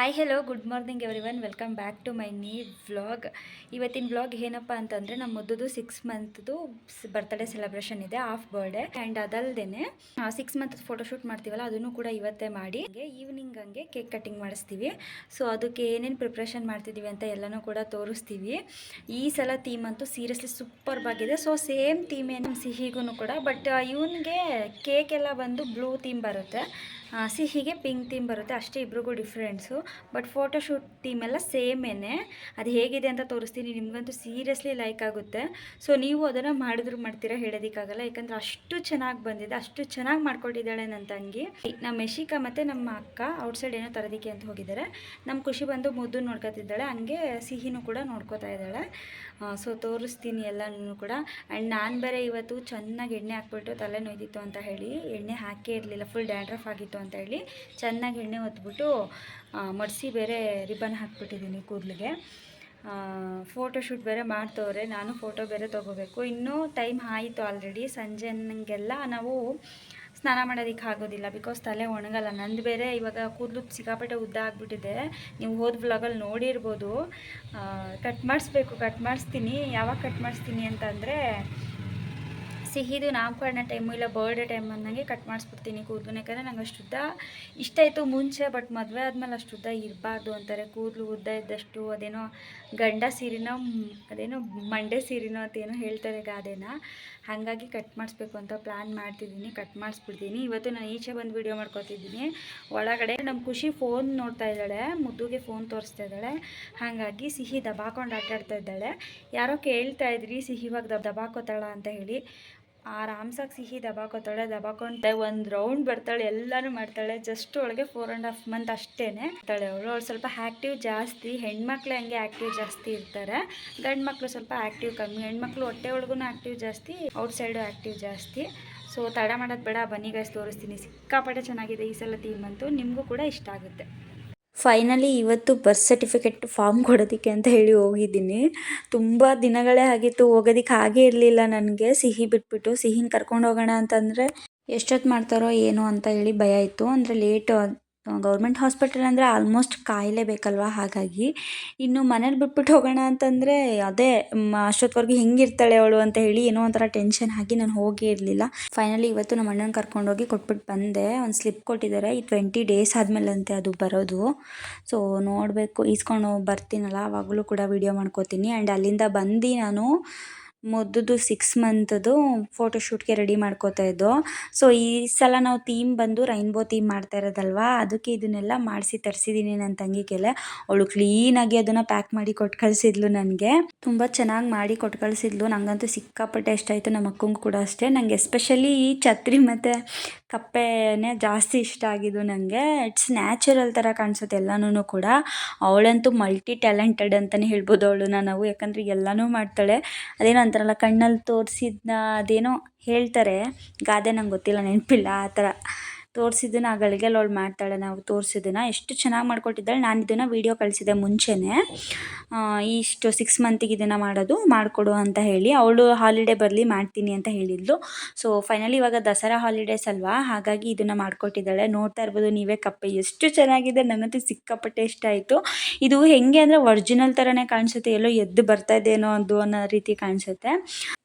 Hi hello good morning everyone welcome back to my ನೀ vlog ಇವತ್ತಿನ vlog ಏನಪ್ಪ ಅಂತಂದರೆ ನಮ್ಮ ಮುದ್ದು ಸಿಕ್ಸ್ ಮಂತ್ದು ಬರ್ತ್ಡೇ ಸೆಲೆಬ್ರೇಷನ್ ಇದೆ ಆಫ್ ಬರ್ಡೇ ಆ್ಯಂಡ್ ಅದಲ್ಲದೆ ಸಿಕ್ಸ್ ಮಂತ್ ಫೋಟೋಶೂಟ್ ಮಾಡ್ತೀವಲ್ಲ, ಅದನ್ನು ಕೂಡ ಇವತ್ತೇ ಮಾಡಿ. ಈವ್ನಿಂಗ್ ಹಂಗೆ ಕೇಕ್ ಕಟ್ಟಿಂಗ್ ಮಾಡಿಸ್ತೀವಿ. ಸೊ ಅದಕ್ಕೆ ಏನೇನು ಪ್ರಿಪ್ರೇಷನ್ ಮಾಡ್ತಿದ್ದೀವಿ ಅಂತ ಎಲ್ಲನೂ ಕೂಡ ತೋರಿಸ್ತೀವಿ. ಈ ಸಲ ಥೀಮ್ ಅಂತೂ ಸೀರಿಯಸ್ಲಿ ಸೂಪರ್ ಆಗಿದೆ. ಸೊ ಸೇಮ್ ಥೀಮ್ ಏನು ಸಿಹಿಗೂ ಕೂಡ ಬಟ್ ಇವನಿಗೆ ಕೇಕ್ ಎಲ್ಲ ಬಂದು ಬ್ಲೂ ಥೀಮ್ ಬರುತ್ತೆ. ಸಿಹಿಗೆ ಪಿಂಕ್ ಥೀಮ್ ಬರುತ್ತೆ. ಅಷ್ಟೇ ಇಬ್ರಿಗೂ ಡಿಫ್ರೆನ್ಸು ಬಟ್ ಫೋಟೋಶೂಟ್ ಎಲ್ಲ ಸೇಮೇನೆ. ಅದು ಹೇಗಿದೆ ಅಂತ ತೋರಿಸ್ತೀನಿ. ನಿಮಗಂತೂ ಸೀರಿಯಸ್ಲಿ ಲೈಕ್ ಆಗುತ್ತೆ. ಸೊ ನೀವು ಅದನ್ನು ಮಾಡಿದ್ರು ಮಾಡ್ತೀರಾ ಹೇಳೋದಕ್ಕಾಗಲ್ಲ. ಯಾಕಂದರೆ ಅಷ್ಟು ಚೆನ್ನಾಗಿ ಬಂದಿದೆ. ಅಷ್ಟು ಚೆನ್ನಾಗಿ ಮಾಡ್ಕೊಟ್ಟಿದ್ದಾಳೆ ನನ್ನ ತಂಗಿ. ನಮ್ಮ ಯಶಿಕಾ ಮತ್ತು ನಮ್ಮ ಅಕ್ಕ ಔಟ್ಸೈಡ್ ಏನೋ ತರೋದಕ್ಕೆ ಅಂತ ಹೋಗಿದ್ದಾರೆ. ನಮ್ಮ ಖುಷಿ ಬಂದು ಮುದ್ದು ನೋಡ್ಕೊತಿದ್ದಾಳೆ. ಹಂಗೆ ಸಿಹಿನೂ ಕೂಡ ನೋಡ್ಕೋತಾ ಇದ್ದಾಳೆ. ಸೊ ತೋರಿಸ್ತೀನಿ ಎಲ್ಲನೂ ಕೂಡ. ಆ್ಯಂಡ್ ನಾನು ಬೇರೆ ಇವತ್ತು ಚೆನ್ನಾಗಿ ಎಣ್ಣೆ ಹಾಕ್ಬಿಟ್ಟು ತಲೆ ನೋಯ್ದಿತ್ತು ಅಂತ ಹೇಳಿ, ಎಣ್ಣೆ ಹಾಕೇ ಇರಲಿಲ್ಲ. ಫುಲ್ ಡ್ಯಾಂಡ್ರಫ್ ಆಗಿತ್ತು ಅಂತ ಹೇಳಿ, ಚೆನ್ನಾಗಿ ಎಣ್ಣೆ ಹೊತ್ಬಿಟ್ಟು ಮಡಿಸಿ ಬೇರೆ ರಿಬ್ಬನ್ ಹಾಕ್ಬಿಟ್ಟಿದ್ದೀನಿ ಕೂದಲಿಗೆ. ಫೋಟೋಶೂಟ್ ಬೇರೆ ಮಾಡ್ತವ್ರೆ, ನಾನು ಫೋಟೋ ಬೇರೆ ತೊಗೋಬೇಕು. ಇನ್ನೂ ಟೈಮ್ ಆಯಿತು ಆಲ್ರೆಡಿ ಸಂಜೆನಂಗೆಲ್ಲ ನಾವು ಸ್ನಾನ ಮಾಡೋದಕ್ಕೆ ಆಗೋದಿಲ್ಲ ಬಿಕಾಸ್ ತಲೆ ಒಣಗಲ್ಲ. ನಂದು ಬೇರೆ ಇವಾಗ ಕೂದಲು ಸಿಕ್ಕಾಪಟ್ಟೆ ಉದ್ದ ಆಗಿಬಿಟ್ಟಿದೆ. ನೀವು ಹೋದ ಬ್ಲಾಗಲ್ಲಿ ನೋಡಿರ್ಬೋದು. ಕಟ್ ಮಾಡಿಸ್ಬೇಕು ಕಟ್ ಮಾಡಿಸ್ತೀನಿ. ಯಾವಾಗ ಕಟ್ ಮಾಡಿಸ್ತೀನಿ ಅಂತಂದರೆ ಸಿಹಿದು ನಾಮಕರಣ ಟೈಮು ಇಲ್ಲ ಬರ್ಡೇ ಟೈಮ್ ಅಂದಂಗೆ ಕಟ್ ಮಾಡಿಸ್ಬಿಡ್ತೀನಿ ಕೂದಲು ಯಾಕಂದರೆ ನಂಗೆ ಅಷ್ಟು ಉದ್ದ ಇಷ್ಟ ಇತ್ತು ಮುಂಚೆ ಬಟ್ ಮದುವೆ ಆದಮೇಲೆ ಅಷ್ಟು ಉದ್ದ ಇರಬಾರ್ದು ಅಂತಾರೆ. ಕೂದಲು ಉದ್ದ ಇದ್ದಷ್ಟು ಅದೇನೋ ಗಂಡ ಸೀರೆನೋ, ಅದೇನೋ ಮಂಡೆ ಸೀರೆನೋ ಅಂತ ಏನೋ ಹೇಳ್ತಾರೆ ಗಾದೆನ. ಹಾಗಾಗಿ ಕಟ್ ಮಾಡಿಸ್ಬೇಕು ಅಂತ ಪ್ಲ್ಯಾನ್ ಮಾಡ್ತಿದ್ದೀನಿ ಕಟ್ ಮಾಡಿಸ್ಬಿಡ್ತೀನಿ. ಇವತ್ತು ನಾನು ಈಚೆ ಬಂದು ವೀಡಿಯೋ ಮಾಡ್ಕೊತಿದ್ದೀನಿ. ಒಳಗಡೆ ನಮ್ಮ ಖುಷಿ ಫೋನ್ ನೋಡ್ತಾ ಇದ್ದಾಳೆ, ಮುದ್ದುಗೆ ಫೋನ್ ತೋರಿಸ್ತಾ ಇದ್ದಾಳೆ. ಹಾಗಾಗಿ ಸಿಹಿ ದಬಾಕೊಂಡು ಆಟಾಡ್ತಾ ಇದ್ದಾಳೆ. ಯಾರೋ ಕೇಳ್ತಾ ಇದ್ರಿ, ಸಿಹಿ ಇವಾಗ ದಬ್ ದಬಾಕೋತಾಳ ಅಂತ ಹೇಳಿ. ಆರಾಮ್ಸಾಗಿ ಸಿಹಿ ದಬಾಕೋತಾಳೆ ದಬಾಕೊಂತ ಒಂದು ರೌಂಡ್ ಬರ್ತಾಳೆ, ಎಲ್ಲಾನು ಮಾಡ್ತಾಳೆ. ಜಸ್ಟ್ ಒಳಗೆ ಫೋರ್ ಆ್ಯಂಡ್ ಹಾಫ್ ಮಂತ್ ಅಷ್ಟೇ ಇರ್ತಾಳೆ ಅವಳು. ಅವಳು ಸ್ವಲ್ಪ ಆ್ಯಕ್ಟಿವ್ ಜಾಸ್ತಿ, ಹೆಣ್ಮಕ್ಳು ಹಂಗೆ ಆ್ಯಕ್ಟಿವ್ ಜಾಸ್ತಿ ಇರ್ತಾರೆ. ಗಂಡು ಮಕ್ಕಳು ಸ್ವಲ್ಪ ಆ್ಯಕ್ಟಿವ್ ಕಮ್ಮಿ, ಹೆಣ್ಮಕ್ಳು ಹೊಟ್ಟೆ ಒಳಗೂ ಆ್ಯಕ್ಟಿವ್ ಜಾಸ್ತಿ ಔಟ್ ಸೈಡು ಆ್ಯಕ್ಟಿವ್ ಜಾಸ್ತಿ. ಸೊ ತಡ ಮಾಡೋದು ಬೇಡ, ಬನ್ನಿ ಗೈಸ್ ತೋರಿಸ್ತೀನಿ. ಸಿಕ್ಕಾಪಟ್ಟೆ ಚೆನ್ನಾಗಿದೆ ಈ ಸಲ ಥೀಮ್ ಅಂತೂ, ನಿಮಗೂ ಕೂಡ ಇಷ್ಟ ಆಗುತ್ತೆ. ಫೈನಲಿ ಇವತ್ತು ಬರ್ತ್ ಸರ್ಟಿಫಿಕೇಟ್ ಫಾರ್ಮ್ ಕೊಡೋದಕ್ಕೆ ಅಂತ ಹೇಳಿ ಹೋಗಿದ್ದೀನಿ. ತುಂಬ ದಿನಗಳೇ ಆಗಿತ್ತು, ಹೋಗೋದಕ್ಕೆ ಹಾಗೇ ಇರಲಿಲ್ಲ ನನಗೆ. ಸಿಹಿ ಬಿಟ್ಬಿಟ್ಟು, ಸಿಹಿನ ಕರ್ಕೊಂಡು ಹೋಗೋಣ ಅಂತಂದರೆ ಎಷ್ಟೊತ್ತು ಮಾಡ್ತಾರೋ ಏನೋ ಅಂತ ಹೇಳಿ ಭಯ ಇತ್ತು. ಅಂದರೆ ಲೇಟು ಗೌರ್ಮೆಂಟ್ ಹಾಸ್ಪಿಟಲ್ ಅಂದರೆ ಆಲ್ಮೋಸ್ಟ್ ಕಾಯಲೇಬೇಕಲ್ವ ಹಾಗಾಗಿ ಇನ್ನು ಮನೇಲಿ ಬಿಟ್ಬಿಟ್ಟು ಹೋಗೋಣ ಅಂತಂದರೆ ಅದೇ ಅಷ್ಟೊತ್ವರೆಗೂ ಹೆಂಗಿರ್ತಾಳೆ ಅವಳು ಅಂತ ಹೇಳಿ ಏನೋ ಒಂಥರ ಟೆನ್ಷನ್ ಆಗಿ ನಾನು ಹೋಗೇ ಇರಲಿಲ್ಲ. ಫೈನಲಿ ಇವತ್ತು ನಮ್ಮ ಅಣ್ಣನ ಕರ್ಕೊಂಡೋಗಿ ಕೊಟ್ಬಿಟ್ಟು ಬಂದೆ. ಒಂದು ಸ್ಲಿಪ್ ಕೊಟ್ಟಿದ್ದಾರೆ ಈ ಟ್ವೆಂಟಿ ಡೇಸ್ ಆದಮೇಲಂತೆ ಅದು ಬರೋದು. ಸೊ ನೋಡಬೇಕು. ಈಸ್ಕೊಂಡು ಬರ್ತೀನಲ್ಲ. ಆವಾಗಲೂ ಕೂಡ ವೀಡಿಯೋ ಮಾಡ್ಕೋತೀನಿ. ಆ್ಯಂಡ್ ಅಲ್ಲಿಂದ ಬಂದು ನಾನು ಮುದ್ದುದು ಸಿಕ್ಸ್ ಮಂತ್ದು ಫೋಟೋಶೂಟ್ಗೆ ರೆಡಿ ಮಾಡ್ಕೋತಾ ಇದ್ದೋ. ಸೊ ಈ ಸಲ ನಾವು ಥೀಮ್ ಬಂದು ರೈನ್ಬೋ ಥೀಮ್ ಮಾಡ್ತಾ ಇರೋದಲ್ವಾ? ಅದಕ್ಕೆ ಇದನ್ನೆಲ್ಲ ಮಾಡಿಸಿ ತರಿಸಿದ್ದೀನಿ ನನ್ನ ತಂಗಿ ಕೆಲೆ. ಅವಳು ಕ್ಲೀನಾಗಿ ಅದನ್ನು ಪ್ಯಾಕ್ ಮಾಡಿ ಕೊಟ್ಟು ಕಳಿಸಿದ್ಲು ನನಗೆ. ತುಂಬ ಚೆನ್ನಾಗಿ ಮಾಡಿ ಕೊಟ್ಟು ಕಳಿಸಿದ್ಲು ನನಗಂತೂ ಸಿಕ್ಕಾಪಟ್ಟೆ ಇಷ್ಟ ಆಯಿತು. ನಮ್ಮ ಅಕ್ಕಂಗೂ ಕೂಡ ಅಷ್ಟೇ. ನನಗೆ ಎಸ್ಪೆಷಲಿ ಈ ಛತ್ರಿ ಮತ್ತು ಕಪ್ಪೆನೇ ಜಾಸ್ತಿ ಇಷ್ಟ ಆಗಿದ್ದು ನನಗೆ ಇಟ್ಸ್ ನ್ಯಾಚುರಲ್ ಥರ ಕಾಣಿಸುತ್ತೆ ಎಲ್ಲನೂ ಕೂಡ. ಅವಳಂತೂ ಮಲ್ಟಿ ಟ್ಯಾಲೆಂಟೆಡ್ ಅಂತಲೇ ಹೇಳ್ಬೋದು ಅವಳನ್ನ ನಾವು ಯಾಕಂದರೆ ಎಲ್ಲನೂ ಮಾಡ್ತಾಳೆ. ಅದೇನೋ ಅಂತಾರಲ್ಲ ಕಣ್ಣಲ್ಲಿ ತೋರಿಸಿದ್ನ ಅದೇನೋ ಹೇಳ್ತಾರೆ. ಗಾದೆ ನಂಗೆ ಗೊತ್ತಿಲ್ಲ ನೆನಪಿಲ್ಲ ಆ ಥರ. ತೋರಿಸಿದ್ದನ್ನ ಆ ಗಳಿಗೆಲ್ಲ ಅವಳು ಮಾಡ್ತಾಳೆ, ನಾವು ತೋರಿಸಿದ್ದನ್ನ ಎಷ್ಟು ಚೆನ್ನಾಗಿ ಮಾಡ್ಕೊಟ್ಟಿದ್ದಾಳೆ. ನಾನು ಇದನ್ನು ವೀಡಿಯೋ ಕಳಿಸಿದೆ ಮುಂಚೆನೇ. ಇಷ್ಟು ಸಿಕ್ಸ್ ಮಂತಿಗೆ ಇದನ್ನು ಮಾಡೋದು, ಮಾಡಿಕೊಡು ಅಂತ ಹೇಳಿ. ಅವಳು ಹಾಲಿಡೇ ಬರಲಿ ಮಾಡ್ತೀನಿ ಅಂತ ಹೇಳಿದ್ಲು. ಸೊ ಫೈನಲಿ ಇವಾಗ ದಸರಾ ಹಾಲಿಡೇಸ್ ಅಲ್ವಾ? ಹಾಗಾಗಿ ಇದನ್ನು ಮಾಡಿಕೊಟ್ಟಿದ್ದಾಳೆ. ನೋಡ್ತಾ ಇರ್ಬೋದು ನೀವೇ ಕಪ್ಪೆ. ಎಷ್ಟು ಚೆನ್ನಾಗಿದೆ. ನನಗಂತೂ ಸಿಕ್ಕಾಪಟ್ಟೆ ಇಷ್ಟ ಆಯಿತು. ಇದು ಹೆಂಗೆ ಅಂದರೆ ಒರ್ಜಿನಲ್ ಥರನೇ ಕಾಣಿಸುತ್ತೆ. ಎಲ್ಲೋ ಎದ್ದು ಬರ್ತಾ ಇದೇನೋ ಅದು ಅನ್ನೋ ರೀತಿ ಕಾಣಿಸುತ್ತೆ.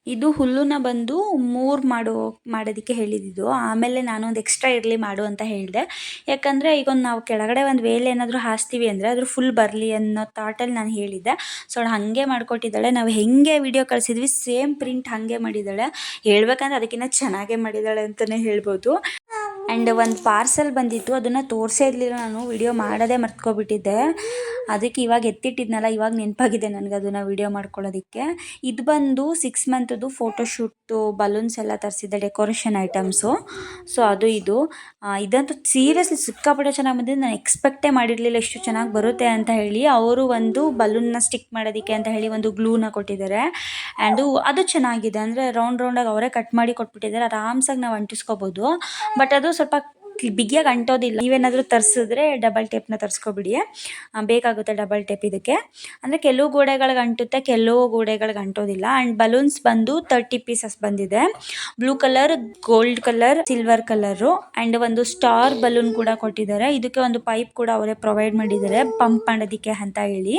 ಇದು ಹುಲ್ಲುನ ಬಂದು ಮೂರು ಮಾಡೋ, ಮಾಡೋದಕ್ಕೆ ಹೇಳಿದ್ದು ಆಮೇಲೆ ನಾನು ಒಂದು ಎಕ್ಸ್ಟ್ರಾ ಇರಲಿ ಮಾಡು ಅಂತ ಹೇಳಿದೆ. ಯಾಕಂದರೆ ಈಗ ಒಂದು ನಾವು ಕೆಳಗಡೆ ಒಂದು ವೇಲೆ ಏನಾದರೂ ಹಾಸ್ತೀವಿ ಅಂದರೆ ಅದ್ರ ಫುಲ್ ಬರಲಿ ಅನ್ನೋ ಥಾಟಲ್ಲಿ ನಾನು ಹೇಳಿದ್ದೆ. ಸೊ ಅವಳು ಹಾಗೆ ಮಾಡಿಕೊಟ್ಟಿದ್ದಾಳೆ. ನಾವು ಹೆಂಗೆ ವಿಡಿಯೋ ಕಳಿಸಿದ್ವಿ ಸೇಮ್ ಪ್ರಿಂಟ್ ಹಾಗೆ ಮಾಡಿದ್ದಾಳೆ. ಹೇಳ್ಬೇಕಂದ್ರೆ ಅದಕ್ಕಿಂತ ಚೆನ್ನಾಗೇ ಮಾಡಿದ್ದಾಳೆ ಅಂತಲೇ ಹೇಳ್ಬೋದು. ಆ್ಯಂಡ್ ಒಂದು ಪಾರ್ಸೆಲ್ ಬಂದಿತ್ತು, ಅದನ್ನು ತೋರಿಸೇ ಇರಲಿಲ್ಲ ನಾನು ವಿಡಿಯೋ ಮಾಡೋದೇ ಮರ್ತ್ಕೊಬಿಟ್ಟಿದ್ದೆ. ಅದಕ್ಕೆ ಇವಾಗ ಎತ್ತಿಟ್ಟಿದ್ನಲ್ಲ, ಇವಾಗ ನೆನಪಾಗಿದೆ ನನಗೆ ಅದನ್ನು ವಿಡಿಯೋ ಮಾಡ್ಕೊಳ್ಳೋದಕ್ಕೆ. ಇದು ಬಂದು ಸಿಕ್ಸ್ ಮಂತದ್ದು ಫೋಟೋಶೂಟು ಬಲೂನ್ಸ್ ಎಲ್ಲ ತರಿಸಿದ್ದೆ ಡೆಕೋರೇಷನ್ ಐಟಮ್ಸು ಸೊ ಅದು ಇದು. ಇದಂತೂ ಸೀರಿಯಸ್ಲಿ ಸಿಕ್ಕಾಪಟ್ಟೆ ಚೆನ್ನಾಗಿ ಬಂದಿದೆ. ನಾನು ಎಕ್ಸ್ಪೆಕ್ಟೇ ಮಾಡಿರಲಿಲ್ಲ ಎಷ್ಟು ಚೆನ್ನಾಗಿ ಬರುತ್ತೆ ಅಂತ ಹೇಳಿ. ಅವರು ಒಂದು ಬಲೂನ್ನ ಸ್ಟಿಕ್ ಮಾಡೋದಕ್ಕೆ ಅಂತ ಹೇಳಿ ಒಂದು ಗ್ಲೂನ ಕೊಟ್ಟಿದ್ದಾರೆ. ಆ್ಯಂಡು ಅದು ಚೆನ್ನಾಗಿದೆ. ಅಂದರೆ ರೌಂಡ್ ರೌಂಡಾಗಿ ಅವರೇ ಕಟ್ ಮಾಡಿ ಕೊಟ್ಬಿಟ್ಟಿದ್ದಾರೆ. ಆರಾಮ್ಸಾಗಿ ನಾವು ಅಂಟಿಸ್ಕೋಬೋದು. ಬಟ್ ಅದು ಸ್ವಲ್ಪ ಬಿಗಿಯಾಗಿ ಅಂಟೋದಿಲ್ಲ. ನೀವೇನಾದರೂ ತರಿಸಿದ್ರೆ ಡಬಲ್ ಟೇಪ್ನ ತರಿಸ್ಕೊಬಿಡಿ. ಬೇಕಾಗುತ್ತೆ ಡಬಲ್ ಟೇಪ್ ಇದಕ್ಕೆ. ಅಂದರೆ ಕೆಲವು ಗೋಡೆಗಳಿಗೆ ಅಂಟುತ್ತೆ, ಕೆಲವು ಗೋಡೆಗಳಿಗೆ ಅಂಟೋದಿಲ್ಲ. ಆ್ಯಂಡ್ ಬಲೂನ್ಸ್ ಬಂದು ತರ್ಟಿ ಪೀಸಸ್ ಬಂದಿದೆ. Blue colour gold colour silver colour and ಒಂದು ಸ್ಟಾರ್ ಬಲೂನ್ ಕೂಡ ಕೊಟ್ಟಿದ್ದಾರೆ. ಇದಕ್ಕೆ ಒಂದು ಪೈಪ್ ಕೂಡ ಅವರೇ ಪ್ರೊವೈಡ್ ಮಾಡಿದ್ದಾರೆ. ಪಂಪ್ ಮಾಡೋದಕ್ಕೆ ಅಂತ ಹೇಳಿ.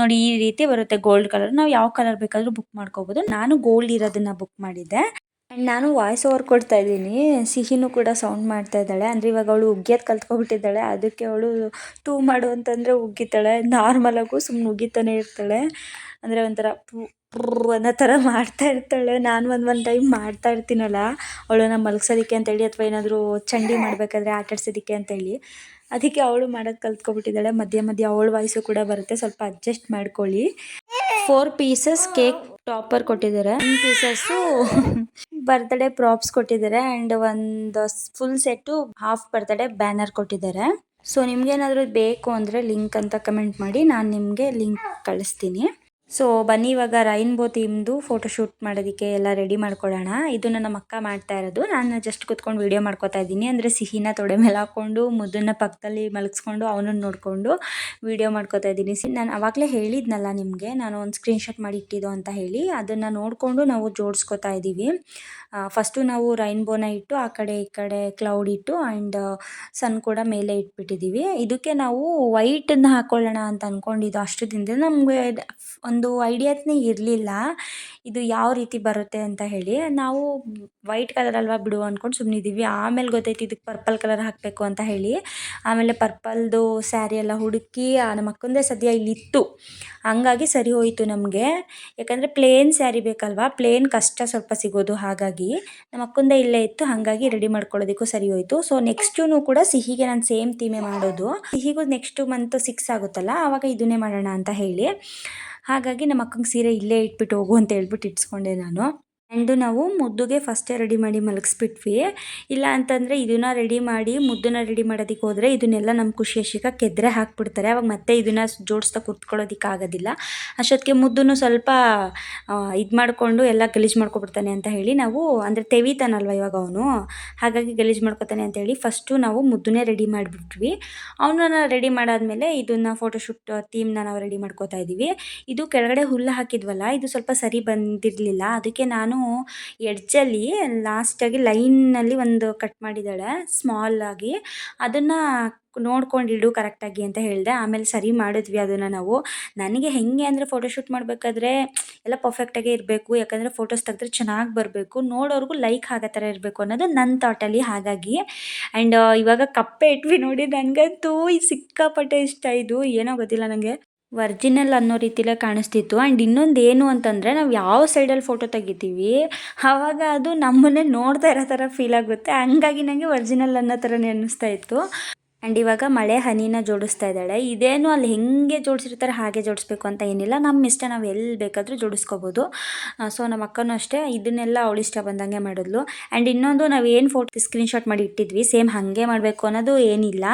ನೋಡಿ, ಈ ರೀತಿ ಬರುತ್ತೆ ಗೋಲ್ಡ್ ಕಲರ್ ನಾವು ಯಾವ ಕಲರ್ ಬೇಕಾದರೂ ಬುಕ್ ಮಾಡ್ಕೋಬೋದು. ನಾನು ಗೋಲ್ಡ್ ಇರೋದನ್ನ ಬುಕ್ ಮಾಡಿದ್ದೆ. ಆ್ಯಂಡ್ ನಾನು ವಾಯ್ಸ್ ಓವರ್ ಕೊಡ್ತಾ ಇದ್ದೀನಿ. ಸಿಹಿನೂ ಕೂಡ ಸೌಂಡ್ ಮಾಡ್ತಾ ಇದ್ದಾಳೆ. ಅಂದರೆ ಇವಾಗ ಅವಳು ಉಗ್ಗಿಯೋದು ಕಲ್ತ್ಕೊಬಿಟ್ಟಿದ್ದಾಳೆ ಅದಕ್ಕೆ ಅವಳು ಟೂ ಮಾಡು ಅಂತಂದರೆ ಉಗ್ಗಿತಾಳೆ. ನಾರ್ಮಲಾಗೂ ಸುಮ್ಮನೆ ಉಗಿತಾನೆ ಇರ್ತಾಳೆ. ಅಂದರೆ ಒಂಥರ ಅನ್ನೋ ಥರ ಮಾಡ್ತಾ ಇರ್ತಾಳೆ. ನಾನು ಒಂದು ಒಂದು ಟೈಮ್ ಮಾಡ್ತಾ ಇರ್ತೀನಲ್ಲ, ಅವಳನ್ನ ಮಲಗ್ಸೋದಕ್ಕೆ ಅಂತೇಳಿ ಅಥವಾ ಏನಾದರೂ ಚಂಡಿ ಮಾಡಬೇಕಾದ್ರೆ ಆಟಾಡ್ಸೋದಕ್ಕೆ ಅಂತೇಳಿ. ಅದಕ್ಕೆ ಅವಳು ಮಾಡೋದು ಕಲ್ತ್ಕೊಬಿಟ್ಟಿದ್ದಾಳೆ. ಮಧ್ಯ ಮಧ್ಯ ಅವಳ ವಾಯ್ಸು ಕೂಡ ಬರುತ್ತೆ. ಸ್ವಲ್ಪ ಅಡ್ಜಸ್ಟ್ ಮಾಡ್ಕೊಳ್ಳಿ. ಫೋರ್ ಪೀಸಸ್ ಕೇಕ್ ಟಾಪರ್ ಕೊಟ್ಟಿದ್ದಾರೆ. ಒನ್ ಪೀಸಸ್ಸು ಬರ್ತ್ಡೇ ಪ್ರಾಪ್ಸ್ ಕೊಟ್ಟಿದ್ದಾರೆ. ಆ್ಯಂಡ್ ಒಂದು full set half birthday banner ಕೊಟ್ಟಿದ್ದಾರೆ. ಸೊ ನಿಮ್ಗೇನಾದರೂ ಬೇಕು ಅಂದರೆ ಲಿಂಕ್ ಅಂತ ಕಮೆಂಟ್ ಮಾಡಿ. ನಾನು ನಿಮಗೆ ಲಿಂಕ್ ಕಳಿಸ್ತೀನಿ. ಸೊ ಬನ್ನಿ ಇವಾಗ ರೈನ್ಬೋ ಥೀಮ್ದು ಫೋಟೋಶೂಟ್ ಮಾಡೋದಕ್ಕೆ ಎಲ್ಲ ರೆಡಿ ಮಾಡ್ಕೊಳ್ಳೋಣ. ಇದು ನಮ್ಮ ಅಕ್ಕ ಮಾಡ್ತಾ ಇರೋದು. ನಾನು ಜಸ್ಟ್ ಕುತ್ಕೊಂಡು ವೀಡಿಯೋ ಮಾಡ್ಕೊತಾ ಇದ್ದೀನಿ. ಅಂದರೆ ಸಿಹಿನ ತೊಡೆ ಮೇಲೆ ಹಾಕ್ಕೊಂಡು ಮುದ್ದನ್ನ ಪಕ್ಕದಲ್ಲಿ ಮಲಗಿಸ್ಕೊಂಡು, ಅವನನ್ನು ನೋಡಿಕೊಂಡು ವೀಡಿಯೋ ಮಾಡ್ಕೊತಾ ಇದ್ದೀನಿ. ಸಿ, ನಾನು ಅವಾಗಲೇ ಹೇಳಿದ್ನಲ್ಲ ನಿಮಗೆ, ನಾನು ಒಂದು ಸ್ಕ್ರೀನ್ಶಾಟ್ ಮಾಡಿ ಇಟ್ಟಿದ್ದು ಅಂತ ಹೇಳಿ. ಅದನ್ನು ನೋಡಿಕೊಂಡು ನಾವು ಜೋಡಿಸ್ಕೋತಾ ಇದ್ದೀವಿ. ಫಸ್ಟು ನಾವು ರೈನ್ಬೋನ ಇಟ್ಟು, ಆ ಕಡೆ ಈ ಕಡೆ ಕ್ಲೌಡ್ ಇಟ್ಟು ಆ್ಯಂಡ್ ಸನ್ ಕೂಡ ಮೇಲೆ ಇಟ್ಬಿಟ್ಟಿದ್ದೀವಿ. ಇದಕ್ಕೆ ನಾವು ವೈಟನ್ನು ಹಾಕ್ಕೊಳ್ಳೋಣ ಅಂತ ಅಂದ್ಕೊಂಡಿದ್ದು ಅಷ್ಟು ದಿನದಿಂದ ನಮಗೆ, ಒಂದು ಐಡಿಯಾನೇ ಇರಲಿಲ್ಲ. ಇದು ಯಾವ ರೀತಿ ಬರುತ್ತೆ ಅಂತ ಹೇಳಿ, ನಾವು ವೈಟ್ ಕಲರ್ ಅಲ್ವಾ ಬಿಡು ಅಂದ್ಕೊಂಡು ಸುಮ್ಮನಿದ್ದೀವಿ ಆಮೇಲೆ ಗೊತ್ತಾಯ್ತು ಇದಕ್ಕೆ ಪರ್ಪಲ್ ಕಲರ್ ಹಾಕಬೇಕು ಅಂತ ಹೇಳಿ, ಆಮೇಲೆ ಪರ್ಪಲ್ದು ಸ್ಯಾರಿ ಎಲ್ಲ ಹುಡುಕಿ ನಮ್ಮ ಅಕ್ಕಂದೇ ಸದ್ಯ ಇಲ್ಲಿತ್ತು. ಹಂಗಾಗಿ ಸರಿ ಹೋಯಿತು ನಮಗೆ. ಯಾಕಂದರೆ ಪ್ಲೇನ್ ಸ್ಯಾರಿ ಬೇಕಲ್ವಾ, ಪ್ಲೇನ್ ಕಷ್ಟ ಸ್ವಲ್ಪ ಸಿಗೋದು ಹಾಗಾಗಿ. ನಮ್ಮ ಅಕ್ಕಂದೇ ಇಲ್ಲೇ ಇತ್ತು, ಹಾಗಾಗಿ ರೆಡಿ ಮಾಡ್ಕೊಳ್ಳೋದಕ್ಕೂ ಸರಿ ಹೋಯಿತು. ಸೊ ನೆಕ್ಸ್ಟೂ ಕೂಡ ಸಿಹಿಗೆ ನಾನು ಸೇಮ್ ಥೀಮೇ ಮಾಡೋದು. ಸಿಹಿಗೂ ನೆಕ್ಸ್ಟು ಮಂತ್ ಸಿಕ್ಸ್ ಆಗುತ್ತಲ್ಲ ಆವಾಗ ಇದನ್ನೇ ಮಾಡೋಣ ಅಂತ ಹೇಳಿ. ಹಾಗಾಗಿ ನಮ್ಮ ಅಕ್ಕಂಗೆ ಸೀರೆ ಇಲ್ಲೇ ಇಟ್ಬಿಟ್ಟು ಹೋಗು ಅಂತ ಹೇಳ್ಬಿಟ್ಟು ಇಟ್ಸ್ಕೊಂಡೆ ನಾನು. ಆ್ಯಂಡು ನಾವು ಮುದ್ದುಗೆ ಫಸ್ಟೇ ರೆಡಿ ಮಾಡಿ ಮಲಗಿಸ್ಬಿಟ್ವಿ. ಇಲ್ಲ ಅಂತಂದರೆ ಇದನ್ನು ರೆಡಿ ಮಾಡಿ ಮುದ್ದನ್ನ ರೆಡಿ ಮಾಡೋದಕ್ಕೆ ಹೋದರೆ ಇದನ್ನೆಲ್ಲ ನಮ್ಮ ಖುಷಿ ಅಶಿಕ ಕೆದ್ರೆ ಹಾಕ್ಬಿಡ್ತಾರೆ. ಅವಾಗ ಮತ್ತೆ ಇದನ್ನು ಜೋಡಿಸ್ತಾ ಕುತ್ಕೊಳ್ಳೋದಕ್ಕೆ ಆಗೋದಿಲ್ಲ. ಅಷ್ಟೊತ್ತಿಗೆ ಮುದ್ದನ್ನು ಸ್ವಲ್ಪ ಇದು ಮಾಡಿಕೊಂಡು ಎಲ್ಲ ಗಲೀಜು ಮಾಡ್ಕೊಬಿಡ್ತಾನೆ ಅಂತ ಹೇಳಿ ನಾವು, ಅಂದರೆ ತೆವಿತಾನಲ್ವ ಇವಾಗ ಅವನು? ಹಾಗಾಗಿ ಗಲೀಜು ಮಾಡ್ಕೊತಾನೆ ಅಂತ ಹೇಳಿ ಫಸ್ಟು ನಾವು ಮುದ್ದನ್ನೇ ರೆಡಿ ಮಾಡಿಬಿಟ್ವಿ. ಅವನನ್ನ ರೆಡಿ ಮಾಡಾದಮೇಲೆ ಇದನ್ನು ಫೋಟೋಶೂಟ್ ಥೀಮ್ನ ನಾವು ರೆಡಿ ಮಾಡ್ಕೋತಾ ಇದ್ದೀವಿ ಇದು ಕೆಳಗಡೆ ಹುಲ್ಲು ಹಾಕಿದ್ವಲ್ಲ, ಇದು ಸ್ವಲ್ಪ ಸರಿ ಬಂದಿರಲಿಲ್ಲ. ಅದಕ್ಕೆ ನಾನು ಎಡ್ಜಲ್ಲಿ ಲಾಸ್ಟಾಗಿ ಲೈನಲ್ಲಿ ಒಂದು ಕಟ್ ಮಾಡಿದ್ದಾಳೆ, ಸ್ಮಾಲ್ ಆಗಿ. ಅದನ್ನು ನೋಡ್ಕೊಂಡಿಡು ಕರೆಕ್ಟಾಗಿ ಅಂತ ಹೇಳಿದೆ. ಆಮೇಲೆ ಸರಿ ಮಾಡಿದ್ವಿ ಅದನ್ನು ನಾವು. ನನಗೆ ಹೇಗೆ ಅಂದರೆ ಫೋಟೋಶೂಟ್ ಮಾಡಬೇಕಾದ್ರೆ ಎಲ್ಲ ಪರ್ಫೆಕ್ಟಾಗೇ ಇರಬೇಕು. ಯಾಕಂದರೆ ಫೋಟೋಸ್ ತೆಗೆದ್ರೆ ಚೆನ್ನಾಗಿ ಬರಬೇಕು. ನೋಡೋರ್ಗು ಲೈಕ್ ಆಗೋ ಥರ ಇರಬೇಕು ಅನ್ನೋದು ನನ್ನ ಥಾಟಲ್ಲಿ ಹಾಗಾಗಿ. ಆ್ಯಂಡ್ ಇವಾಗ ಕಪ್ಪೆ ಇಟ್ವಿ ನೋಡಿ ನನಗಂತೂ ಈ ಸಿಕ್ಕಾಪಟ್ಟೆ ಇಷ್ಟ ಇದು. ಏನೋ ಗೊತ್ತಿಲ್ಲ ನನಗೆ ಒರ್ಜಿನಲ್ ಅನ್ನೋ ರೀತಿಲೇ ಕಾಣಿಸ್ತಿತ್ತು. ಆ್ಯಂಡ್ ಇನ್ನೊಂದು ಏನು ಅಂತಂದರೆ, ನಾವು ಯಾವ ಸೈಡಲ್ಲಿ ಫೋಟೋ ತೆಗಿತೀವಿ ಆವಾಗ ಅದು ನಮ್ಮನ್ನೇ ನೋಡ್ತಾ ಇರೋ ಥರ ಫೀಲ್ ಆಗುತ್ತೆ. ಹಂಗಾಗಿ ನನಗೆ ವರ್ಜಿನಲ್ ಅನ್ನೋ ಥರನೇ ಅನ್ನಿಸ್ತಾ ಇತ್ತು. ಆ್ಯಂಡ್ ಇವಾಗ ಮಳೆ ಹನಿನ ಜೋಡಿಸ್ತಾ ಇದ್ದಾಳೆ. ಇದೇನು ಅಲ್ಲಿ ಹೆಂಗೆ ಜೋಡಿಸಿರ್ತಾರೆ ಹಾಗೆ ಜೋಡಿಸ್ಬೇಕು ಅಂತ ಏನಿಲ್ಲ. ನಮ್ಮ ಇಷ್ಟ ನಾವು ಎಲ್ಲಿ ಬೇಕಾದರೂ ಜೋಡಿಸ್ಕೋಬೋದು. ಸೊ ನಮ್ಮ ಅಕ್ಕನೂ ಅಷ್ಟೇ ಇದನ್ನೆಲ್ಲ ಅವಳು ಇಷ್ಟ ಬಂದಂಗೆ ಮಾಡಿದ್ಲು. ಆ್ಯಂಡ್ ಇನ್ನೊಂದು ನಾವು ಏನು ಫೋಟೋ ಸ್ಕ್ರೀನ್ಶಾಟ್ ಮಾಡಿ ಇಟ್ಟಿದ್ವಿ ಸೇಮ್ ಹಾಗೆ ಮಾಡಬೇಕು ಅನ್ನೋದು ಏನಿಲ್ಲ.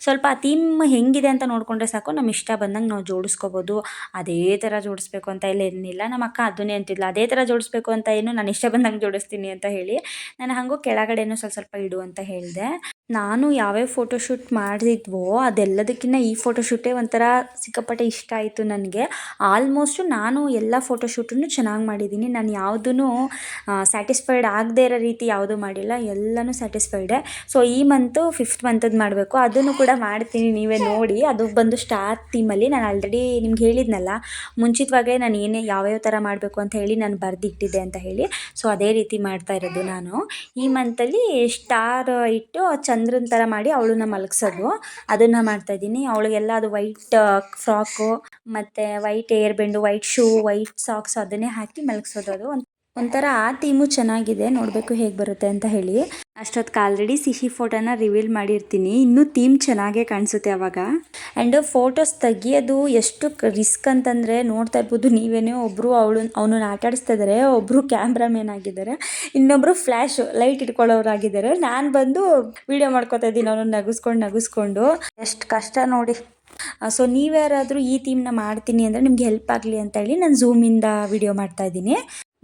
ಸ್ವಲ್ಪ ಆ ಥೀಮ್ ಹೆಂಗಿದೆ ಅಂತ ನೋಡಿಕೊಂಡ್ರೆ ಸಾಕು. ನಮ್ಮ ಇಷ್ಟ ಬಂದಂಗೆ ನಾವು ಜೋಡಿಸ್ಕೋಬೋದು. ಅದೇ ಥರ ಜೋಡಿಸ್ಬೇಕು ಅಂತ ಎಲ್ಲ ಏನಿಲ್ಲ. ನಮ್ಮ ಅಕ್ಕ ಅದನ್ನೇ ಅಂತಿದ್ಲು. ಅದೇ ಥರ ಜೋಡಿಸ್ಬೇಕು ಅಂತ ಏನು ನಾನು ಇಷ್ಟ ಬಂದಂಗೆ ಜೋಡಿಸ್ತೀನಿ ಅಂತ ಹೇಳಿ. ನಾನು ಹಾಗೂ ಕೆಳಗಡೆನೂ ಸ್ವಲ್ಪ ಸ್ವಲ್ಪ ಇಡು ಅಂತ ಹೇಳಿದೆ. ನಾನು ಯಾವ್ಯಾವ ಫೋಟೋಶೂಟ್ ಮಾಡಿದ್ವೋ ಅದೆಲ್ಲದಕ್ಕಿಂತ ಈ ಫೋಟೋಶೂಟೇ ಒಂಥರ ಸಿಕ್ಕಾಪಟ್ಟೆ ಇಷ್ಟ ಆಯಿತು ನನಗೆ. ಆಲ್ಮೋಸ್ಟು ನಾನು ಎಲ್ಲ ಫೋಟೋಶೂಟನ್ನು ಚೆನ್ನಾಗಿ ಮಾಡಿದ್ದೀನಿ. ನಾನು ಯಾವುದೂ ಸ್ಯಾಟಿಸ್ಫೈಡ್ ಆಗದೇ ಇರೋ ರೀತಿ ಯಾವುದೂ ಮಾಡಿಲ್ಲ. ಎಲ್ಲನೂ ಸ್ಯಾಟಿಸ್ಫೈಡೇ ಸೊ ಈ ಮಂತು ಫಿಫ್ತ್ ಮಂತದ್ದು ಮಾಡಬೇಕು. ಅದನ್ನು ಕೂಡ ಮಾಡ್ತೀನಿ ನೀವೇ ನೋಡಿ. ಅದು ಬಂದು ಸ್ಟಾರ್ ಥೀಮಲ್ಲಿ ನಾನು ಆಲ್ರೆಡಿ ನಿಮ್ಗೆ ಹೇಳಿದ್ನಲ್ಲ, ಮುಂಚಿತವಾಗೇ ನಾನು ಏನೇ ಯಾವ್ಯಾವ ಥರ ಮಾಡಬೇಕು ಅಂತ ಹೇಳಿ ನಾನು ಬರೆದಿಟ್ಟಿದ್ದೆ ಅಂತ ಹೇಳಿ. ಸೊ ಅದೇ ರೀತಿ ಮಾಡ್ತಾ ಇರೋದು ನಾನು. ಈ ಮಂತಲ್ಲಿ ಸ್ಟಾರ್ ಇಟ್ಟು ಚಂದ್ರನ ತರ ಮಾಡಿ ಅವಳನ್ನ ಮಲಗ್ಸೋದು. ಮಾಡ್ತಾ ಮಾಡ್ತಾಯಿದ್ದೀನಿ ಅವಳಿಗೆಲ್ಲ ಅದು ವೈಟ್ ಫ್ರಾಕು ಮತ್ತೆ white hair band white shoe white socks ಅದನ್ನೇ ಹಾಕಿ ಮಲಗ್ಸೋದು ಅದು. ಒಂಥರ ಆ ಥೀಮು ಚೆನ್ನಾಗಿದೆ, ನೋಡಬೇಕು ಹೇಗೆ ಬರುತ್ತೆ ಅಂತ ಹೇಳಿ. ಅಷ್ಟೊತ್ತಿಗೆ ಆಲ್ರೆಡಿ ಸಿಹಿ ಫೋಟೋನ ರಿವೀಲ್ ಮಾಡಿರ್ತೀನಿ. ಇನ್ನೂ ಥೀಮ್ ಚೆನ್ನಾಗೇ ಕಾಣಿಸುತ್ತೆ ಅವಾಗ. ಆ್ಯಂಡ್ ಫೋಟೋಸ್ ತೆಗಿಯೋದು ಎಷ್ಟು ರಿಸ್ಕ್ ಅಂತಂದರೆ ನೋಡ್ತಾ ಇರ್ಬೋದು. ನೀವೇನೇ ಒಬ್ಬರು ಅವಳು, ಅವನನ್ನು ಆಟಾಡಿಸ್ತಾ ಇದ್ದಾರೆ ಒಬ್ಬರು ಕ್ಯಾಮ್ರಾಮ್ಯಾನ್ ಆಗಿದ್ದಾರೆ ಇನ್ನೊಬ್ಬರು ಫ್ಲ್ಯಾಶ್ ಲೈಟ್ ಇಟ್ಕೊಳ್ಳೋರಾಗಿದ್ದಾರೆ. ನಾನು ಬಂದು ವೀಡಿಯೋ ಮಾಡ್ಕೊತಾ ಇದ್ದೀನಿ, ಅವನನ್ನ ನಗಿಸ್ಕೊಂಡು ನಗಿಸ್ಕೊಂಡು. ಎಷ್ಟು ಕಷ್ಟ ನೋಡಿ. ಸೊ ನೀವ್ಯಾರಾದರೂ ಈ ಥೀಮ್ನ ಮಾಡ್ತೀನಿ ಅಂದರೆ ನಿಮ್ಗೆ ಹೆಲ್ಪ್ ಆಗಲಿ ಅಂತ ಹೇಳಿ ನಾನು ಝೂಮಿಂದ ವಿಡಿಯೋ ಮಾಡ್ತಾ ಇದ್ದೀನಿ.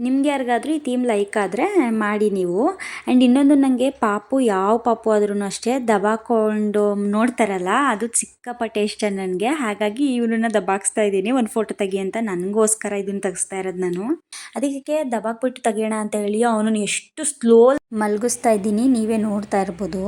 ನಿಮ್ಗೆ ಯಾರಿಗಾದರೂ ಈ ಥೀಮ್ ಲೈಕ್ ಆದರೆ ಮಾಡಿ ನೀವು. ಆ್ಯಂಡ್ ಇನ್ನೊಂದು ನನಗೆ ಪಾಪು ಯಾವ ಪಾಪು ಆದ್ರೂ ಅಷ್ಟೇ ದಬಾಕೊಂಡು ನೋಡ್ತಾರಲ್ಲ, ಅದು ಸಿಕ್ಕಾಪಟ್ಟೆ ಇಷ್ಟ ನನಗೆ. ಹಾಗಾಗಿ ಇವನನ್ನ ದಬಾಕ್ಸ್ತಾ ಇದ್ದೀನಿ. ಒಂದು ಫೋಟೋ ತೆಗಿ ಅಂತ ನನಗೋಸ್ಕರ ಇದನ್ನು ತೆಗಿಸ್ತಾ ಇರೋದು ನಾನು. ಅದಕ್ಕೆ ದಬಾಕ್ಬಿಟ್ಟು ತೆಗಿಯೋಣ ಅಂತ ಹೇಳಿ ಅವನನ್ನು ಎಷ್ಟು ಸ್ಲೋ ಮಲಗಿಸ್ತಾ ಇದ್ದೀನಿ. ನೀವೇ ನೋಡ್ತಾ ಇರ್ಬೋದು.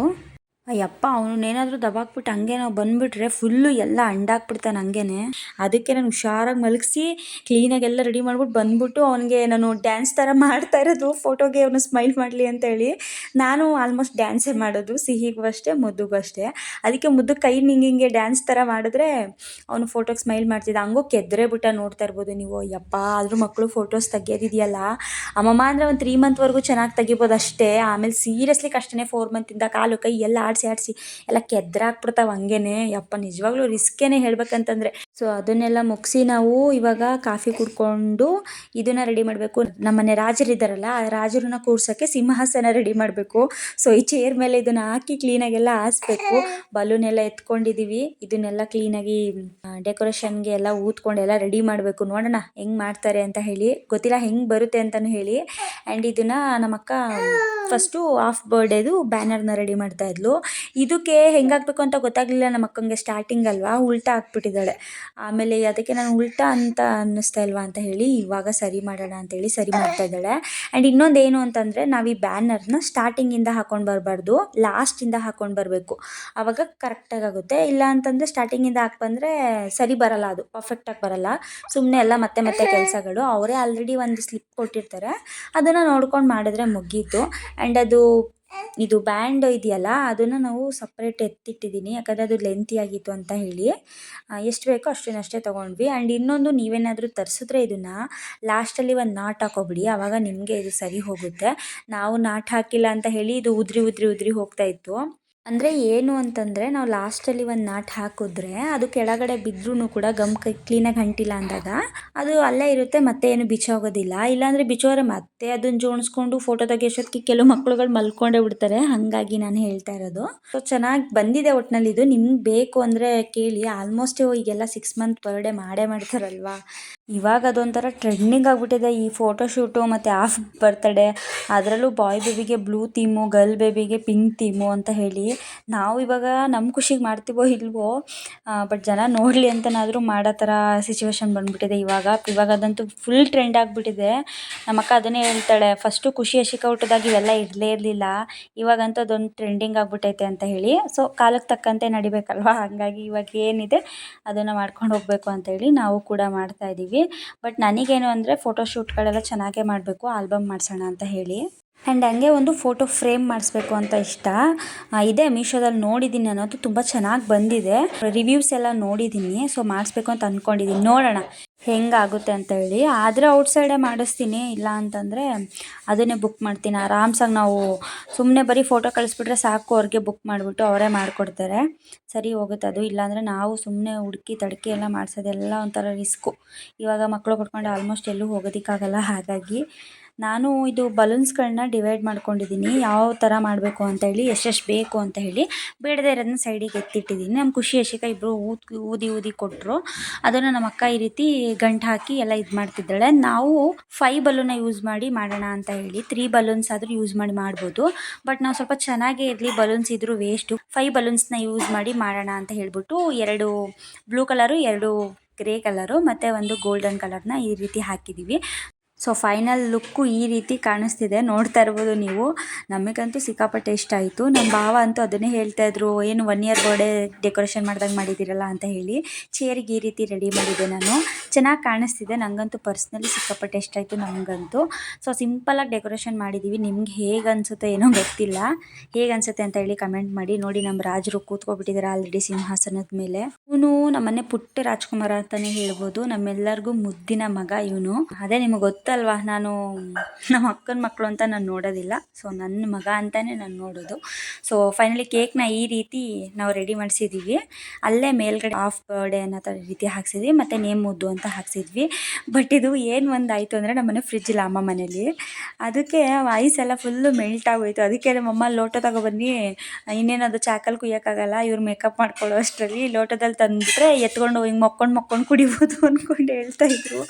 ಅಯ್ಯಪ್ಪ ಅವನೇನಾದರೂ ದಬಾಕ್ಬಿಟ್ಟು ಹಂಗೆ ನಾವು ಬಂದುಬಿಟ್ರೆ ಫುಲ್ಲು ಎಲ್ಲ ಅಂಡಾಕ್ಬಿಡ್ತಾನೆ ಹಂಗೇನೆ. ಅದಕ್ಕೆ ನಾನು ಹುಷಾರಾಗಿ ಮಲಗಿಸಿ ಕ್ಲೀನಾಗಿ ಎಲ್ಲ ರೆಡಿ ಮಾಡ್ಬಿಟ್ಟು ಬಂದ್ಬಿಟ್ಟು ಅವನಿಗೆ ನಾನು ಡ್ಯಾನ್ಸ್ ಥರ ಮಾಡ್ತಾ ಇರೋದು ಫೋಟೋಗೆ ಅವನು ಸ್ಮೈಲ್ ಮಾಡಲಿ ಅಂತೇಳಿ. ನಾನು ಆಲ್ಮೋಸ್ಟ್ ಡ್ಯಾನ್ಸೇ ಮಾಡೋದು, ಸಿಹಿಗೂ ಅಷ್ಟೇ, ಮುದ್ದುಗೂ ಅಷ್ಟೇ. ಅದಕ್ಕೆ ಮುದ್ದು ಕೈ ಹಿಂಗೆ ಹಿಂಗೆ ಡ್ಯಾನ್ಸ್ ಥರ ಮಾಡಿದ್ರೆ ಅವನು ಫೋಟೋಗೆ ಸ್ಮೈಲ್ ಮಾಡ್ತಿದ್ದ. ಹಂಗೂ ಕೆದ್ರೆ ಬಿಟ್ಟ ನೋಡ್ತಾ ಇರ್ಬೋದು ನೀವು, ಅಯ್ಯಪ್ಪ, ಆದರೂ ಮಕ್ಕಳು ಫೋಟೋಸ್ ತೆಗಿಯೋದಿದೆಯಲ್ಲ. ಅಮ್ಮಮ್ಮ ಅಂದರೆ ಒಂದು ತ್ರೀ ಮಂತ್ವರೆಗೂ ಚೆನ್ನಾಗಿ ತೆಗಿಬೋದು ಅಷ್ಟೇ. ಆಮೇಲೆ ಸೀರಿಯಸ್ಲಿ ಕಷ್ಟನೇ ಫೋರ್ ಮಂತಿಂದ ಕಾಲು ಕೈ ಎಲ್ಲ ಆಡಿಸಿ ಆಡಿಸಿ, ಎಲ್ಲ ಕೆದ್ರಾಕ್ಬಿಡ್ತಾವೆ ಹಂಗೇನೆ. ಯಪ್ಪ, ನಿಜವಾಗ್ಲೂ ರಿಸ್ಕೇನೆ ಹೇಳ್ಬೇಕಂತಂದರೆ. ಸೊ ಅದನ್ನೆಲ್ಲ ಮುಗಿಸಿ ನಾವು ಇವಾಗ ಕಾಫಿ ಕುಡ್ಕೊಂಡು ಇದನ್ನ ರೆಡಿ ಮಾಡಬೇಕು. ನಮ್ಮನೆ ರಾಜರಿದ್ದಾರಲ್ಲ ಆ ರಾಜರನ್ನ ಕೂರ್ಸೋಕ್ಕೆ ಸಿಂಹಾಸನ ರೆಡಿ ಮಾಡಬೇಕು. ಸೊ ಈ ಚೇರ್ ಮೇಲೆ ಇದನ್ನ ಹಾಕಿ ಕ್ಲೀನಾಗೆಲ್ಲ ಹಾಸ್ಬೇಕು. ಬಲೂನ್ ಎಲ್ಲ ಎತ್ಕೊಂಡಿದ್ದೀವಿ ಇದನ್ನೆಲ್ಲ ಕ್ಲೀನಾಗಿ ಡೆಕೋರೇಷನ್ಗೆ ಎಲ್ಲ ಊದ್ಕೊಂಡು ಎಲ್ಲ ರೆಡಿ ಮಾಡಬೇಕು. ನೋಡೋಣ ಹೆಂಗೆ ಮಾಡ್ತಾರೆ ಅಂತ ಹೇಳಿ. ಗೊತ್ತಿಲ್ಲ ಹೆಂಗೆ ಬರುತ್ತೆ ಅಂತಲೂ ಹೇಳಿ. ಆ್ಯಂಡ್ ಇದನ್ನು ನಮ್ಮಕ್ಕ ಫಸ್ಟು ಆಫ್ ಬರ್ಡೇದು ಬ್ಯಾನರ್ನ ರೆಡಿ ಮಾಡ್ತಾ ಇದ್ಲು. ಇದಕ್ಕೆ ಹೆಂಗೆ ಹಾಕ್ಬೇಕು ಅಂತ ಗೊತ್ತಾಗಲಿಲ್ಲ. ನಮ್ಮ ಅಕ್ಕಂಗೆ ಸ್ಟಾರ್ಟಿಂಗ್ ಅಲ್ವಾ? ಉಲ್ಟಾ ಹಾಕ್ಬಿಟ್ಟಿದ್ದಾಳೆ ಆಮೇಲೆ ಅದಕ್ಕೆ ನಾನು ಉಲ್ಟಾ ಅಂತ ಅನ್ನಿಸ್ತಾ ಇಲ್ವಾ ಅಂತ ಹೇಳಿ ಇವಾಗ ಸರಿ ಮಾಡೋಣ ಅಂತೇಳಿ ಸರಿ ಮಾಡ್ತಾ ಇದ್ದಾಳೆ. ಆ್ಯಂಡ್ ಇನ್ನೊಂದು ಏನು ಅಂತಂದರೆ ನಾವು ಈ ಬ್ಯಾನರ್ನ ಸ್ಟಾರ್ಟಿಂಗಿಂದ ಹಾಕೊಂಡು ಬರಬಾರ್ದು ಲಾಸ್ಟಿಂದ ಹಾಕೊಂಡು ಬರಬೇಕು. ಆವಾಗ ಕರೆಕ್ಟಾಗಿ ಆಗುತ್ತೆ. ಇಲ್ಲ ಅಂತಂದರೆ ಸ್ಟಾರ್ಟಿಂಗಿಂದ ಹಾಕಿ ಬಂದರೆ ಸರಿ ಬರಲ್ಲ ಅದು ಪರ್ಫೆಕ್ಟಾಗಿ ಬರಲ್ಲ. ಸುಮ್ಮನೆ ಎಲ್ಲ ಮತ್ತೆ ಮತ್ತೆ ಕೆಲಸಗಳು. ಅವರೇ ಆಲ್ರೆಡಿ ಒಂದು ಸ್ಲಿಪ್ ಕೊಟ್ಟಿರ್ತಾರೆ. ಅದನ್ನು ನೋಡ್ಕೊಂಡು ಮಾಡಿದ್ರೆ ಮುಗೀತು. ಆ್ಯಂಡ್ ಅದು ಇದು ಬ್ಯಾಂಡ್ ಇದೆಯಲ್ಲ, ಅದನ್ನು ನಾವು ಸಪ್ರೇಟ್ ಎತ್ತಿಟ್ಟಿದ್ದೀನಿ, ಯಾಕಂದರೆ ಅದು ಲೆಂತಿ ಆಗಿತ್ತು ಅಂತ ಹೇಳಿ. ಎಷ್ಟು ಬೇಕೋ ಅಷ್ಟನ್ನಷ್ಟೇ ತೊಗೊಂಡ್ವಿ. ಆ್ಯಂಡ್ ಇನ್ನೊಂದು ನೀವೇನಾದರೂ ತರಿಸಿದ್ರೆ ಇದನ್ನು ಲಾಸ್ಟಲ್ಲಿ ಒಂದು ನಾಟ್ ಹಾಕೋಬಿಡಿ ಆವಾಗ ನಿಮಗೆ ಇದು ಸರಿ ಹೋಗುತ್ತೆ. ನಾವು ನಾಟ್ ಹಾಕಿಲ್ಲ ಅಂತ ಹೇಳಿ ಇದು ಉದುರಿ ಉದುರಿ ಉದುರಿ ಹೋಗ್ತಾ ಇತ್ತು. ಅಂದರೆ ಏನು ಅಂತಂದರೆ ನಾವು ಲಾಸ್ಟಲ್ಲಿ ಒಂದು ನಾಟ್ ಹಾಕಿದ್ರೆ ಅದು ಕೆಳಗಡೆ ಬಿದ್ದರೂ ಕೂಡ ಗಮ್ ಕ್ಲೀನಾಗಿ ಅಂಟಿಲ್ಲ ಅಂದಾಗ ಅದು ಅಲ್ಲೇ ಇರುತ್ತೆ, ಮತ್ತೆ ಏನು ಬಿಚ್ಚೋಗೋದಿಲ್ಲ ಇಲ್ಲಾಂದರೆ ಬಿಚ್ಚೋರೆ ಮತ್ತೆ ಅದನ್ನು ಜೋಡಿಸ್ಕೊಂಡು ಫೋಟೋ ತೆಗಿಯೋಷ್ಟೊತ್ತಿಗೆ ಕೆಲವು ಮಕ್ಕಳುಗಳು ಮಲ್ಕೊಂಡೇ ಬಿಡ್ತಾರೆ. ಹಾಗಾಗಿ ನಾನು ಹೇಳ್ತಾ ಇರೋದು. ಸೊ ಚೆನ್ನಾಗಿ ಬಂದಿದೆ ಒಟ್ಟಿನಲ್ಲಿ ಇದು. ನಿಮ್ಗೆ ಬೇಕು ಅಂದರೆ ಕೇಳಿ. ಆಲ್ಮೋಸ್ಟ್ ಈಗೆಲ್ಲ ಸಿಕ್ಸ್ ಮಂತ್ ಬರ್ಡೇ ಮಾಡೇ ಮಾಡ್ತಾರಲ್ವಾ? ಇವಾಗ ಅದೊಂಥರ ಟ್ರೆಂಡಿಂಗ್ ಆಗಿಬಿಟ್ಟಿದೆ. ಈ ಫೋಟೋ ಶೂಟು ಮತ್ತು ಆಫ್ ಬರ್ತಡೇ ಅದರಲ್ಲೂ ಬಾಯ್ ಬೇಬಿಗೆ ಬ್ಲೂ ಥೀಮು ಗರ್ಲ್ ಬೇಬಿಗೆ ಪಿಂಕ್ ಥೀಮು ಅಂತ ಹೇಳಿ ನಾವು ಇವಾಗ ನಮ್ಮ ಖುಷಿಗೆ ಮಾಡ್ತೀವೋ ಇಲ್ವೋ ಬಟ್ ಜನ ನೋಡಲಿ ಅಂತನಾದರೂ ಮಾಡೋ ಥರ ಸಿಚುವೇಶನ್ ಬಂದುಬಿಟ್ಟಿದೆ ಇವಾಗ. ಇವಾಗ ಅದಂತೂ ಫುಲ್ ಟ್ರೆಂಡ್ ಆಗಿಬಿಟ್ಟಿದೆ. ನಮ್ಮಕ್ಕ ಅದನ್ನೇ ಹೇಳ್ತಾಳೆ, ಫಸ್ಟು ಖುಷಿ ಹಸಿಕ ಹುಟ್ಟಿದಾಗ ಇವೆಲ್ಲ ಇರಲೇ ಇರಲಿಲ್ಲ, ಇವಾಗಂತೂ ಅದೊಂದು ಟ್ರೆಂಡಿಂಗ್ ಆಗಿಬಿಟ್ಟೈತೆ ಅಂತ ಹೇಳಿ. ಸೊ ಕಾಲಕ್ಕೆ ತಕ್ಕಂತೆ ನಡಿಬೇಕಲ್ವ? ಹಾಗಾಗಿ ಇವಾಗ ಏನಿದೆ, ಅದನ್ನು ಮಾಡ್ಕೊಂಡು ಹೋಗಬೇಕು ಅಂತೇಳಿ ನಾವು ಕೂಡ ಮಾಡ್ತಾ ಇದ್ದೀವಿ ಬಟ್ ನನಗೇನು ಅಂದರೆ ಫೋಟೋ ಶೂಟ್ಗಳೆಲ್ಲ ಚೆನ್ನಾಗೇ ಮಾಡಬೇಕು ಆಲ್ಬಮ್ ಮಾಡಿಸೋಣ ಅಂತ ಹೇಳಿ. ಆ್ಯಂಡ್ ಹಂಗೆ ಒಂದು ಫೋಟೋ ಫ್ರೇಮ್ ಮಾಡಿಸ್ಬೇಕು ಅಂತ ಇಷ್ಟ. ಇದೆ ಮೀಶೋದಲ್ಲಿ ನೋಡಿದ್ದೀನಿ ಅನ್ನೋದು ತುಂಬ ಚೆನ್ನಾಗಿ ಬಂದಿದೆ. ರಿವ್ಯೂಸ್ ಎಲ್ಲ ನೋಡಿದ್ದೀನಿ ಸೊ ಮಾಡಿಸ್ಬೇಕು ಅಂತ ಅಂದ್ಕೊಂಡಿದ್ದೀನಿ ನೋಡೋಣ. ಹೆಂಗಾಗುತ್ತೆ ಅಂತ ಹೇಳಿ ಆದರೆ ಔಟ್ಸೈಡೇ ಮಾಡಿಸ್ತೀನಿ. ಇಲ್ಲ ಅಂತಂದರೆ ಅದನ್ನೇ ಬುಕ್ ಮಾಡ್ತೀನಿ. ಆರಾಮ್ಸಾಗಿ ನಾವು ಸುಮ್ಮನೆ ಬರೀ ಫೋಟೋ ಕಳಿಸ್ಬಿಟ್ರೆ ಸಾಕು. ಅವ್ರಿಗೆ ಬುಕ್ ಮಾಡಿಬಿಟ್ಟು ಅವರೇ ಮಾಡಿಕೊಡ್ತಾರೆ. ಸರಿ ಹೋಗುತ್ತೆ ಅದು. ಇಲ್ಲಾಂದರೆ ನಾವು ಸುಮ್ಮನೆ ಹುಡುಕಿ ತಡಕಿ ಎಲ್ಲ ಮಾಡಿಸೋದೆಲ್ಲ ಒಂಥರ ರಿಸ್ಕು ಇವಾಗ ಮಕ್ಕಳು ಕೊಟ್ಕೊಂಡು ಆಲ್ಮೋಸ್ಟ್ ಎಲ್ಲೂ ಹೋಗೋದಕ್ಕಾಗಲ್ಲ. ಹಾಗಾಗಿ ನಾನು ಇದು ಬಲೂನ್ಸ್ಗಳನ್ನ ಡಿವೈಡ್ ಮಾಡ್ಕೊಂಡಿದ್ದೀನಿ. ಯಾವ ಥರ ಮಾಡಬೇಕು ಅಂತ ಹೇಳಿ, ಎಷ್ಟೆಷ್ಟು ಬೇಕು ಅಂತ ಹೇಳಿ ಬೇಡದೇ ಇರೋದನ್ನ ಸೈಡಿಗೆ ಎತ್ತಿಟ್ಟಿದ್ದೀನಿ. ನಮ್ಮ ಖುಷಿ ಯಶಿಕ ಇಬ್ಬರು ಊದಿ ಊದಿ ಊದಿ ಕೊಟ್ಟರು ಅದನ್ನು ನಮ್ಮ ಅಕ್ಕ ಈ ರೀತಿ ಗಂಟು ಹಾಕಿ ಎಲ್ಲ ಇದು ಮಾಡ್ತಿದ್ದಾಳೆ. ನಾವು ಫೈ ಬಲೂನ ಯೂಸ್ ಮಾಡಿ ಮಾಡೋಣ ಅಂತ ಹೇಳಿ ತ್ರೀ ಬಲೂನ್ಸ್ ಆದರೂ ಯೂಸ್ ಮಾಡಿ ಮಾಡ್ಬೋದು. ಬಟ್ ನಾವು ಸ್ವಲ್ಪ ಚೆನ್ನಾಗೇ ಇರಲಿ ಬಲೂನ್ಸ್ ಇದ್ದರೂ ವೇಸ್ಟು ಫೈ ಬಲೂನ್ಸ್ನ ಯೂಸ್ ಮಾಡಿ ಮಾಡೋಣ ಅಂತ ಹೇಳಿಬಿಟ್ಟು ಎರಡು ಬ್ಲೂ ಕಲರು ಎರಡು ಗ್ರೇ ಕಲರು ಮತ್ತು ಒಂದು ಗೋಲ್ಡನ್ ಕಲರ್ನ ಈ ರೀತಿ ಹಾಕಿದ್ದೀವಿ ಸೊ ಫೈನಲ್ ಲುಕ್ಕು ಈ ರೀತಿ ಕಾಣಿಸ್ತಿದೆ. ನೋಡ್ತಾ ಇರ್ಬೋದು ನೀವು. ನಮಗಂತೂ ಸಿಕ್ಕಾಪಟ್ಟೆ ಇಷ್ಟ ಆಯಿತು. ನಮ್ಮ ಭಾವ ಅಂತೂ ಅದನ್ನೇ ಹೇಳ್ತಾ ಇದ್ರು, ಏನು ಒನ್ ಇಯರ್ ಬರ್ಡೇ ಡೆಕೋರೇಷನ್ ಮಾಡ್ದಂಗೆ ಮಾಡಿದ್ದೀರಲ್ಲ? ಅಂತ ಹೇಳಿ. ಚೇರ್ಗೆ ಈ ರೀತಿ ರೆಡಿ ಮಾಡಿದ್ದೆ ನಾನು. ಚೆನ್ನಾಗಿ ಕಾಣಿಸ್ತಿದೆ. ನನಗಂತೂ ಪರ್ಸ್ನಲಿ ಸಿಕ್ಕಾಪಟ್ಟೆ ಇಷ್ಟ ಆಯಿತು ನಮಗಂತೂ. ಸೊ ಸಿಂಪಲಾಗಿ ಡೆಕೋರೇಷನ್ ಮಾಡಿದ್ದೀವಿ ನಿಮ್ಗೆ ಹೇಗೆ ಅನಿಸುತ್ತೆ ಏನೋ ಗೊತ್ತಿಲ್ಲ. ಹೇಗೆ ಅನಿಸುತ್ತೆ ಅಂತ ಹೇಳಿ ಕಮೆಂಟ್ ಮಾಡಿ. ನೋಡಿ ನಮ್ಮ ರಾಜರು ಕೂತ್ಕೊಬಿಟ್ಟಿದ್ದಾರೆ ಆಲ್ರೆಡಿ ಸಿಂಹಾಸನದ ಮೇಲೆ. ಇವನು ನಮ್ಮನೆ ಪುಟ್ಟ ರಾಜ್ಕುಮಾರ ಅಂತಲೇ ಹೇಳ್ಬೋದು. ನಮ್ಮೆಲ್ಲರಿಗೂ ಮುದ್ದಿನ ಮಗ ಇವನು. ಅದೇ ನಿಮಗೆ ಗೊತ್ತ ಗೊತ್ತಲ್ವಾ? ನಾನು ನಮ್ಮ ಅಕ್ಕನ ಮಕ್ಕಳು ಅಂತ ನಾನು ನೋಡೋದಿಲ್ಲ. ಸೊ ನನ್ನ ಮಗ ಅಂತಲೇ ನಾನು ನೋಡೋದು. ಸೊ ಫೈನಲಿ ಕೇಕ್ನ ಈ ರೀತಿ ನಾವು ರೆಡಿ ಮಾಡಿಸಿದ್ದೀವಿ ಅಲ್ಲೇ ಮೇಲ್ಗಡೆ ಆಫ್ ಬರ್ಡೇ ಅನ್ನೋ ಥರ ರೀತಿ ಹಾಕ್ಸಿದ್ವಿ, ಮತ್ತು ನೇಮ್ ಮುದ್ದು ಅಂತ ಹಾಕ್ಸಿದ್ವಿ. ಬಟ್ ಇದು ಏನು ಒಂದು ಆಯಿತು ಅಂದರೆ ನಮ್ಮನೆ ಫ್ರಿಜ್ ಇಲ್ಲ ಅಮ್ಮ ಮನೇಲಿ. ಅದಕ್ಕೆ ಐಸ್ ಎಲ್ಲ ಫುಲ್ಲು ಮೆಲ್ಟ್ ಆಗೋಯ್ತು. ಅದಕ್ಕೆ ನಮ್ಮಮ್ಮ ಲೋಟ ತಗೊಬನ್ನಿ ಇನ್ನೇನದು ಚಾಕಲ್ಲಿ ಕುಯ್ಯೋಕ್ಕಾಗಲ್ಲ, ಇವ್ರು ಮೇಕಪ್ ಮಾಡ್ಕೊಳ್ಳೋ ಅಷ್ಟರಲ್ಲಿ ಲೋಟದಲ್ಲಿ ತಂದುಬಿಟ್ರೆ ಎತ್ಕೊಂಡು ಹಿಂಗೆ ಮಕ್ಕೊಂಡು ಮಕ್ಕೊಂಡು ಕುಡಿಬೋದು ಅಂದ್ಕೊಂಡು ಹೇಳ್ತಾಯಿದ್ರು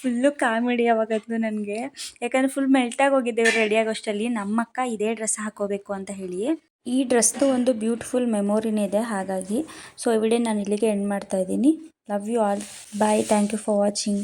ಫುಲ್ಲು ಕಾಮಿಡಿ ಅವಾಗ ಆಯಿತು ನನಗೆ. ಯಾಕಂದರೆ ಫುಲ್ ಮೆಲ್ಟಾಗಿ ಹೋಗಿದ್ದೇವೆ ರೆಡಿ ಆಗೋಷ್ಟರಲ್ಲಿ ನಮ್ಮಕ್ಕ ಇದೇ ಡ್ರೆಸ್ ಹಾಕೋಬೇಕು ಅಂತ ಹೇಳಿ. ಈ ಡ್ರೆಸ್ದು ಒಂದು ಬ್ಯೂಟಿಫುಲ್ ಮೆಮೊರಿನೇ ಇದೆ, ಹಾಗಾಗಿ. ಸೊ ಈ ವಿಡಿಯೋ ನಾನು ಇಲ್ಲಿಗೆ ಎಂಡ್ ಮಾಡ್ತಾ ಇದ್ದೀನಿ. Love you all bye thank you for watching